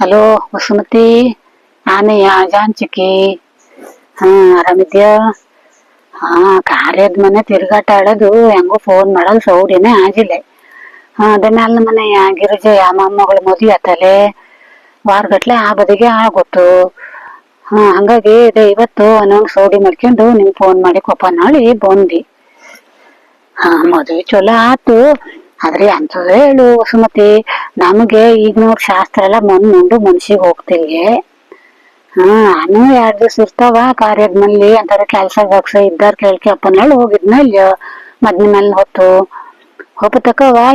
Hello Vasumathi ಆನೆಯ ಜಾಂಚಿಕಿ. ಹಾ, ಆರಾಮಿದ್ಯಾ? ಹಾ, ಕಾರ್ಯದ ಮನೆ ತಿರುಗಾಟ ಆಡೋದು. ಹೆಂಗೋ ಫೋನ್ ಮಾಡೋದು ಸೌಡಿನೇ ಆಗಿಲ್ಲ. ಹಾ, ಅದ ಮನೆ ಮನೆಯ ಗಿರಿಜಯ ಮೊಮ್ಮಗಳ ಮದುವೆ ಆತಲೆ. ವಾರಗಟ್ಲೆ ಆ ಬದಿಗೆ ಆಗೊತ್ತು ಹಾ, ಹಂಗಾಗಿ ಇದೆ, ಇವತ್ತು ಅನ್ನೊಂದು ಸೌಡಿ ಮಾಡ್ಕೊಂಡು ನಿಂಗೆ ಫೋನ್ ಮಾಡಿ ಕೊಪ್ಪ ನಾಳಿ ಬಂದಿ ಹಾ, ಮದುವೆ ಚಲೋ ಆತು. ಆದ್ರೆ ಅಂತದ್ ಹೇಳು ವಸುಮತಿ ನಮಗೆ ಈಗ ನೋಡ್ ಶಾಸ್ತ್ರ ಎಲ್ಲ ಮನ್ ಮುಂಡು ಮನ್ಸಿಗೆ ಹೋಗ್ತಿಲ್ಗೆ. ಹಾ ಎರಡ್ ದಿವಸ ಇರ್ತಾವ ಕಾರ್ಯದ ಮಲ್ಲಿ ಅಂತಾರ ಕೆಲ್ಸ ಬಗ್ಸ ಇದ್ದಾರ ಕೇಳ್ಕೆ ಅಪ್ಪನ ಹೇಳಿ ಹೋಗಿದ್ನ ಇಲ್ಲ ಮದ್ನ ಮೇಲೆ ಹೊತ್ತು?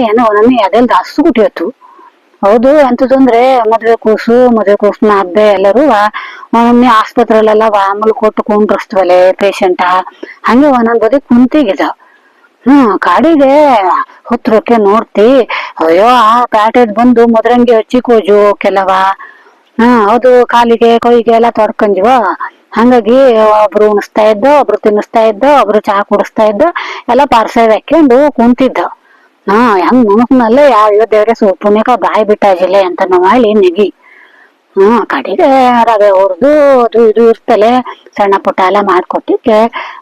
ಏನೋ ನನ್ನ ಎದೆಲ್ ದಾಸು ಕುಟಿಯತ್ತು ಹೌದು ಅಂತದಂದ್ರೆ ಮದ್ವೆ ಕೂಸು, ಮದ್ವೆ ಕೂಸ್ ಹಬ್ಬೆ ಎಲ್ಲರೂ ಒಮ್ಮೊಮ್ಮೆ ಆಸ್ಪತ್ರೆಲೆಲ್ಲ ಮಾಮೂಲು ಕೊಟ್ಟು ಕುಂಡ್ರಸ್ತವಲೆ ಪೇಷಂಟ ಹಂಗೆ ಒಂದೊಂದ್ ಬದಿ ಕುಂತಿಗಿದ ಹ್ಮ್, ಕಾಡಿಗೆ ಹೊತ್ರಕ್ಕೆ ನೋಡ್ತಿ. ಅಯ್ಯೋ, ಆ ಪ್ಯಾಟೆದ್ ಬಂದು ಮೊದ್ರಂಗಿ ಹಚ್ಚಿ ಕೋಜು, ಕೆಲವ. ಹಾ ಅದು ಕಾಲಿಗೆ, ಕೈಗೆ ಎಲ್ಲ ತೊಡ್ಕೊಂಡ್ವ ಹಂಗಾಗಿ ಒಬ್ರು ಉಣಿಸ್ತಾ ಇದ್ದ, ಒಬ್ರು ತಿನ್ನಿಸ್ತಾ ಇದ್ದ, ಒಬ್ರು ಚಹಾ ಕುಡಿಸ್ತಾ ಇದ್ದ, ಎಲ್ಲ ಪಾರ್ಸಲ್ ಹಾಕ್ಕೊಂಡು ಕುಂತಿದ್ದ. ಹಾ ಹೆಂಗ್ ಮನಸ್ನಲ್ಲೇ ಯಾವ ದೇವ್ರೆ ಸು ಪುಣ್ಯಕ ಬಾಯಿ ಬಿಟ್ಟಾಜಿಲ್ಲ ಅಂತ ಹೇಳಿ ನೆಗಿ. ಹ್ಮ್ ಕಡೆಗೆ ರವೆ ಹುರಿದು ಅದು ಇದು ಇರ್ತಲೆ ಸಣ್ಣ ಪುಟ್ಟ ಎಲ್ಲ ಮಾಡ್ಕೊಟ್ಟಿಕ್ಕೆ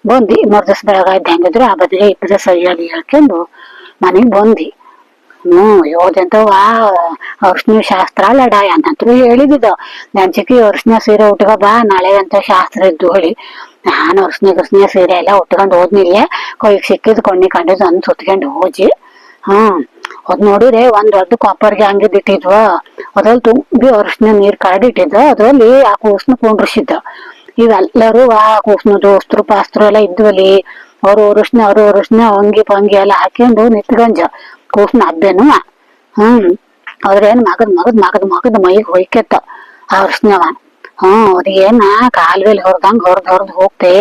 ಬಂದಿ ಮರ್ದಿಸ್ ಬೆಳಗಾಯ್ದು ಹೆಂಗಿದ್ರು ಆ ಬದಿಗೆ ದಿವಸ ಸರಿಯಾಗಿ ಹೇಳ್ಕೊಂಡು ಮನೆಗೆ ಬಂದಿ ಅಂತ ವಾ ಅರ್ಶಿನ ಶಾಸ್ತ್ರ ಲಡಾಯ ಅಂತಂತೂ ಹೇಳಿದ್ದ ನೆನ್ಸಿಕಿ ಅರ್ಶಿನ ಸೀರೆ ಉಟ್ಕ ಬಾ, ನಾಳೆ ಅಂತ ಶಾಸ್ತ್ರ ಇದ್ದು ಹೇಳಿ. ನಾನು ಅರ್ಶಿನ ಅರ್ಶಿನ ಸೀರೆ ಎಲ್ಲ ಉಟ್ಕೊಂಡು ಹೋದ್ನಿಲ್ಲೇ, ಕೊಯ್ಗೆ ಸಿಕ್ಕಿದ್ ಕೊಂಡಿ ಕಂಡಿದ್ದು, ಅಂದ್ ಸುತ್ಕೊಂಡು ಹೋಜಿ ಹ್ಮ್. ಅದ್ ನೋಡಿದ್ರೆ ಒಂದ್ ದೊಡ್ಡ ಕಾಪರ್ಗೆ ಹಂಗಿದ್ ಇಟ್ಟಿದ್ವ ಅದ್ರಲ್ಲಿ ತುಂಬಿ ಅರಿಶಿನ ನೀರ್ ಕಾಡಿಟ್ಟಿದ್ದ ಅದ್ರಲ್ಲಿ ಆ ಕೂಸ್ನ ಕುಂಡ್ರಿಸಿದ್ದ. ಇವೆಲ್ಲರೂ ಆ ಕೂಸ್ನ ದೋಸ್ತರು, ಪಾಸ್ತರು ಎಲ್ಲ ಇದ್ವಲ್ಲಿ. ಅವ್ರ ಅರಿಶಿನ ಅವ್ರ ಅರಿಶಿನ ಅಂಗಿ ಪಂಗಿ ಎಲ್ಲ ಹಾಕೊಂಡು ನಿತ್ಗಂಜ ಕೂಸ್ನ ಹಬ್ಬೆನು. ಹ್ಮ್. ಅವ್ರೇನ್ ಮಗದ್ ಮಗದ್ ಮಗದ್ ಮಗದ್ ಮೈಗ್ ಹೊಯ್ಕೆತ್ತ ಆ ಅರ್ಶಿನವ ಹ್ಮ್ ಅದೇನ ಕಾಲ್ವೆಲ್ ಹೊರದಂಗ್ ಹೊರದ್ ಹೊರದ್ ಹೋಗ್ತೆ.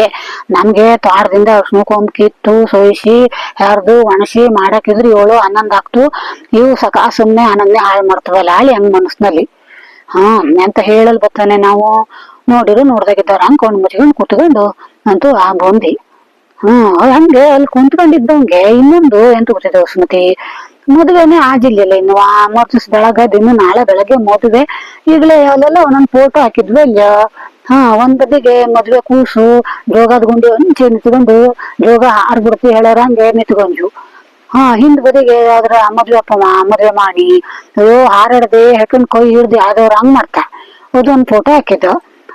ನಮ್ಗೆ ತೋಟದಿಂದ ಅರ್ಶಿನ ಕೊಂಬ್ ಕಿತ್ತು ಸೋಯಿಸಿ ಹರ್ದು ಒಣಸಿ ಮಾಡಾಕಿದ್ರು ಏಳು ಹನ್ನೊಂದ್ ಆಗ್ತು. ಇವು ಸಕಾ ಸುಮ್ನೆ ಹನ್ನೊಂದನೆ ಹಾಳು ಮಾಡ್ತವಲ್ಲ ಹಾಳಿ ಹಂಗ್ ಮನಸ್ನಲ್ಲಿ. ಹ್ಮ್, ಎಂತ ಹೇಳಲ್ ಬತ್ತಾನೆ ನಾವು? ನೋಡಿರು ನೋಡ್ದಾಗಿದ್ದಾರ ಕೊಂಡ್ ಮುಚ್ಕೊಂಡ್ ಕುತ್ಕೊಂಡು ಅಂತೂ ಆ ಬಂದಿ ಹ್ಮ್ ಹಂಗೆ ಅಲ್ಲಿ ಕುಂತ್ಕೊಂಡಿದ್ದಂಗೆ ಇನ್ನೊಂದು ಎಂತ ಗೊತ್ತಿದೆ ವಸುಮತಿ ಮದುವೆನೆ ಆಗಿರ್ಲಿಲ್ಲ ಇನ್ನು. ಆ ಮರ್ದಿಸ್ ಬೆಳಗ್ಗೆ ಇನ್ನು ನಾಳೆ ಬೆಳಗ್ಗೆ ಮದುವೆ. ಈಗಲೇ ಅಲ್ಲೆಲ್ಲ ಒಂದೊಂದ್ ಫೋಟೋ ಹಾಕಿದ್ವಿ. ಅಲ್ಲ ಹಾ ಒಂದ್ ಬದಿಗೆ ಮದ್ವೆ ಕೂಸು ಜೋಗದ ಗುಂಡಿ ಒಂಚೆ ನಿಂತ್ಕೊಂಡು ಜೋಗ ಹಾರ್ಬಿಡ್ತಿ ಹೇಳೋರಂಗೆ ನಿಂತ್ಕೊಂಡ್ರು. ಹಾ, ಹಿಂದ್ ಬದಿಗೆ ಅದ್ರ ಮದ್ವೆ ಅಪ್ಪ ಮದ್ವೆ ಮಾಡಿ. ಅಯ್ಯೋ, ಹಾರಾಡದೆ, ಹೆಕ್ಕನ್ ಕೈ ಹಿಡ್ದು ಯಾವ್ದವ್ರ ಹಂಗ್ ಮಾಡ್ತಾ. ಅದೊಂದ್ ಫೋಟೋ ಹಾಕಿದ್ದ.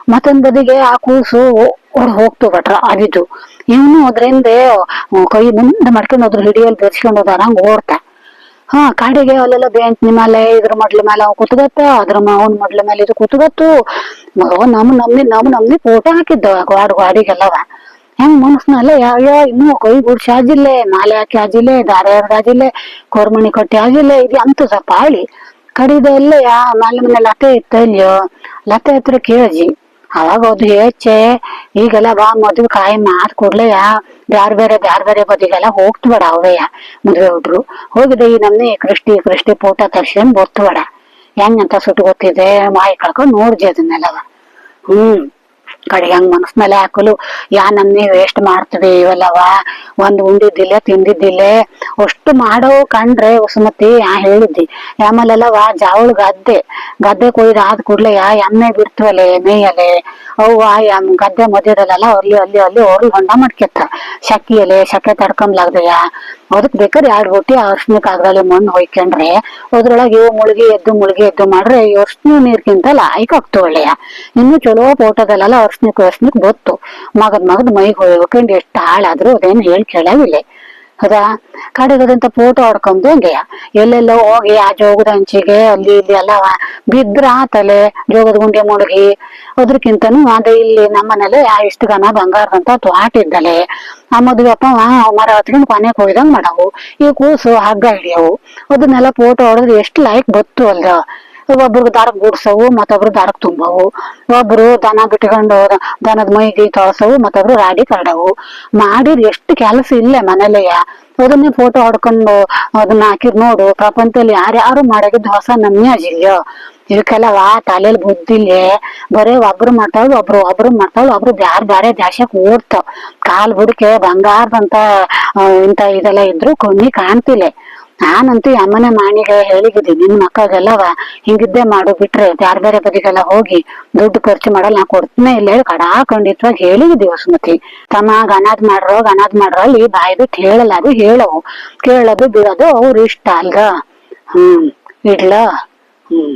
ಮತ್ತೊಂದ್ ಬದಿಗೆ ಆ ಕೂಸು ಹೊಡ್ ಹೋಗ್ತು ಭಟ್ರ ಆಗಿದ್ದು. ಇವನು ಅದ್ರಿಂದ ಕೈ ಮುಂದೆ ಮಾಡ್ಕೊಂಡು ಅದ್ರ ಹಿಡಿಯಲ್ಲಿ ಬೆರೆಸ್ಕೊಂಡು ಹೋದಾರ, ಹಂಗ ಓಡ್ತಾ. ಹಾ, ಕಾಡಿಗೆ ಅಲ್ಲೆಲ್ಲ ಬೆಂಚ್ ಮೇಲೆ, ಇದ್ರ ಮಡ್ಲ ಮೇಲೆ ಅವ್ ಕೂತ್ಗತ್ತ ಅದ್ರ ಅವನ್ ಮಡ್ಲ ಮೇಲೆ ಇದು ಕೂತ್ಗತ್ತು ನಮ್ ನಮ್ನಿ ನಮ್ ನಮ್ನಿ ಫೋಟೋ ಹಾಕಿದ್ದ, ಗಾಡ್ ಗಾಡಿಗೆಲ್ಲವ. ಹೆಂಗ್ ಮನಸ್ನಲ್ಲ ಯಾವ ಯಾವ ಇನ್ನೂ ಕೈ ಗುಡ್ಸಿ ಆಜಿಲ್ಲೆ ಮಾಲೆ ಹಾಕಿ ಆಗಿಲ್ಲೇ ದಾರ ಆಗಿಲ್ಲೇ ಕೋರ್ಮಣಿ ಕಟ್ಟಿ ಆಗಿಲ್ಲೇ ಇದು ಅಂತ ಪಾಳಿ. ಕಡಿದೆಲ್ಲ ಯಾ ಮಾಲೆ ಮನೆ ಲತೆ ಇತ್ತ ಇಲ್ಯೋ ಲತೆ ಹತ್ರ ಕೇಳಜಿ ಅವಾಗ ಅದು ಹೆಚ್ಚೆ ಈಗೆಲ್ಲ ಬಾ, ಮದ್ವೆ ಕಾಯಿ ಮಾತ್ ಕೊಡ್ಲೆ ಯಾ? ಬ್ಯಾರ್ ಬೇರೆ ಬ್ಯಾರ್ ಬೇರೆ ಬದಿಗೆಲ್ಲ ಹೋಗ್ತಬೇಡ ಅವಯ್ಯ ಮದ್ವೆ ಹುಡ್ರು ಹೋಗಿದೆ ಈ ನಮ್ನೆ ಕೃಷ್ಟಿ ಕೃಷ್ಟಿ ಫೋಟೋ ತರ್ಸ್ಕೊಂಡ್ ಬರ್ತಬೇಡ ಹೆಂಗಂತ ಸುಟ್ಟು ಗೊತ್ತಿದೆ, ಮಾಯಿ ಕಳ್ಕೊಂಡ್ ನೋಡ್ಜಿ ಅದನ್ನೆಲ್ಲವ ಹ್ಮ್. ಕಡೆಗೆ ಮನಸ್ ಮನಸ್ನಲ್ಲಿ ಹಾಕಲು, ಯಾ ನಮ್ನೆ ವೇಸ್ಟ್ ಮಾಡ್ತೀವಿ ಇವೆಲ್ಲವ? ಒಂದ್ ಉಂಡಿದ್ದಿಲ್ಲ, ತಿಂದಿದ್ದಿಲ್ಲೇ, ಅಷ್ಟು ಮಾಡೋ ಕಂಡ್ರೆ ವಸುಮತಿ, ಯಾ ಹೇಳಿದ್ದಿ ಆಮೇಲೆಲ್ಲವ ಜಾವಳ ಗದ್ದೆ ಗದ್ದೆ ಕೊಯ್ದು ಆದ ಕೂಡ್ಲೆ ಯಾ ಎಮ್ಮೆ ಬಿಡ್ತವಲ್ಲ ಮೇಯಲೆ ಅವ್ವ ಎಂ ಗದ್ದೆ ಮಧ್ಯದಲ್ಲೆಲ್ಲ ಅಲ್ಲಿ ಅಲ್ಲಿ ಅಲ್ಲಿ ಅವ್ರು ಹೊಂಡ ಮಾಡ್ಕೆತ್ತ. ಶಕ್ಕಿ ಎಲೆ, ಶಕ್ಕೆ ತಡ್ಕೊಂಬ್ಲಾಗ್ದೆಯ ಅದಕ್ ಬೇಕಾದ್ರೆ ಎರಡು ಬುಟ್ಟಿ ಅರ್ಶಿನಕ್ ಕಾಗದಲ್ಲಿ ಮಣ್ಣು ಹೊಯ್ಕೊಂಡ್ರೆ, ಅದ್ರೊಳಗೆ ಇವು ಮುಳುಗಿ ಎದ್ದು ಮುಳುಗಿ ಎದ್ದು ಮಾಡ್ರೆ ಅರ್ಶಿನ ನೀರ್ಗಿಂತ ಲಾಯ್ಕ್ ಆಗ್ತು ಒಳ್ಳೆಯ ಇನ್ನು ಚಲೋ ಫೋಟೋದಲ್ಲೆಲ್ಲ ಅರ್ಶಿನಕ್ ಅರ್ಶಿನಕ್ ಗೊತ್ತು. ಮಗದ್ ಮಗದ್ ಮೈಗೆ ಹೊಯ್ಕೊಂಡು ಎಷ್ಟು ಹಾಳಾದ್ರು ಅದೇನು ಹೇಳಿ ಕೇಳಾವಿಲ್ಲ ಹೌದಾ? ಕಡೆಗದಂತ ಫೋಟೋ ಹೊಡ್ಕೊಂಡು ಹಂಗೆಯ ಎಲ್ಲೆಲ್ಲೋ ಹೋಗಿ ಆ ಜೋಗದ ಹಂಚಿಗೆ ಅಲ್ಲಿ ಇಲ್ಲಿ ಎಲ್ಲ ಬಿದ್ರ ತಲೆ, ಜೋಗದ ಗುಂಡೆ ಮುಳುಗಿ. ಅದ್ರಕ್ಕಿಂತನೂ ಅದೇ ಇಲ್ಲಿ ನಮ್ಮನೇಲೆ ಆ ಇಷ್ಟು ಗನ ಬಂಗಾರದಂತ ತ್ವಾಟಿದ್ದಲೆ ಆ ಮದುವೆಪ್ಪ ಮರ ಹತ್ಕೊಂಡು ಕೊನೆಗೆ ಹೋಯ್ದಂಗ್ ಮಾಡವು. ಈ ಕೂಸು ಹಗ್ಗ ಹಿಡಿಯವು. ಅದನ್ನೆಲ್ಲ ಫೋಟೋ ಹೊಡೆದ್ರೆ ಎಷ್ಟು ಲೈಕ್ ಬತ್ತು ಅಲ್ದ ಒಬ್ರು ದಾರಕ್ ಗುಡ್ಸವು, ಮತ್ತೊಬ್ರು ದಾರಕ್ ತುಂಬವು. ಒಬ್ರು ದನ ಬಿಟ್ಕೊಂಡು ದನದ ಮೈಗೆ ತೊಳಸವು, ಮತ್ತೊಬ್ರು ರಾಡಿ ಕರಡವು ಮಾಡಿದ್ ಎಷ್ಟು ಕೆಲಸ ಇಲ್ಲೇ ಮನೇಲೆಯ ಅದನ್ನೇ ಫೋಟೋ ಹೊಡ್ಕೊಂಡು ಅದನ್ನ ಹಾಕಿರ್ ನೋಡು, ಪ್ರಪಂಚದಲ್ಲಿ ಯಾರ್ಯಾರು ಮಾಡಾಗಿದ್ದು ಹೊಸ ನಮ್ನೆ ಅಜಿಲ್ಯೋ ಇವಕ್ಕೆಲ್ಲವ ತಲೆಯಲ್ಲಿ ಬುದ್ಧಿಲ್ಲೆ ಬರೇ ಒಬ್ರು ಮಾಡ್ತಾವ್ ಒಬ್ರು ಒಬ್ರು ಮಾಡ್ತಾವ್ ಒಬ್ರು ಬ್ಯಾರ ಬ್ಯಾರೆ ದೇಶಕ್ ಓಡ್ತಾವ್. ಕಾಲ್ ಬುಡಕೆ ಬಂಗಾರದಂತ ಇಂತ ಇದೆಲ್ಲ ಇದ್ರು ಕಣ್ಣಿ ಕಾಣ್ತಿಲ್ಲ. ನಾನಂತೂ ಅಮ್ಮನ ಮಾಣಿಗೆ ಹೇಳಿಗಿದ್ದೆ ನಿನ್ ಮಕ್ಕಳಿಗೆಲ್ಲವ ಹಿಂಗಿದ್ದೆ ಮಾಡು, ಬಿಟ್ರೆ ಬ್ಯಾರೆ ಬೇರೆ ಬದಿಗೆಲ್ಲ ಹೋಗಿ ದುಡ್ಡು ಖರ್ಚು ಮಾಡಲ್ಲ, ನಾ ಕೊಡ್ತೇನೆ ಇಲ್ಲ ಹೇಳಿ ಕಡಾಖಂಡಿತವಾಗಿ ಹೇಳಿದ್ದೆ ವಸುಮತಿ. ತಮ್ಮ ಅನಾಥ್ ಮಾಡ್ರೋ ಅನಾಥ್ ಮಾಡ್ರೋ ಅಲ್ಲಿ ಬಾಯಿ ಬಿಟ್ಟು ಹೇಳಲ್ಲ, ಅದು ಹೇಳವು. ಕೇಳೋದು, ಬಿಡೋದು ಅವ್ರ ಇಷ್ಟ ಅಲ್ಗ ಹ್ಮ್, ಇಡ್ಲ? ಹ್ಮ್.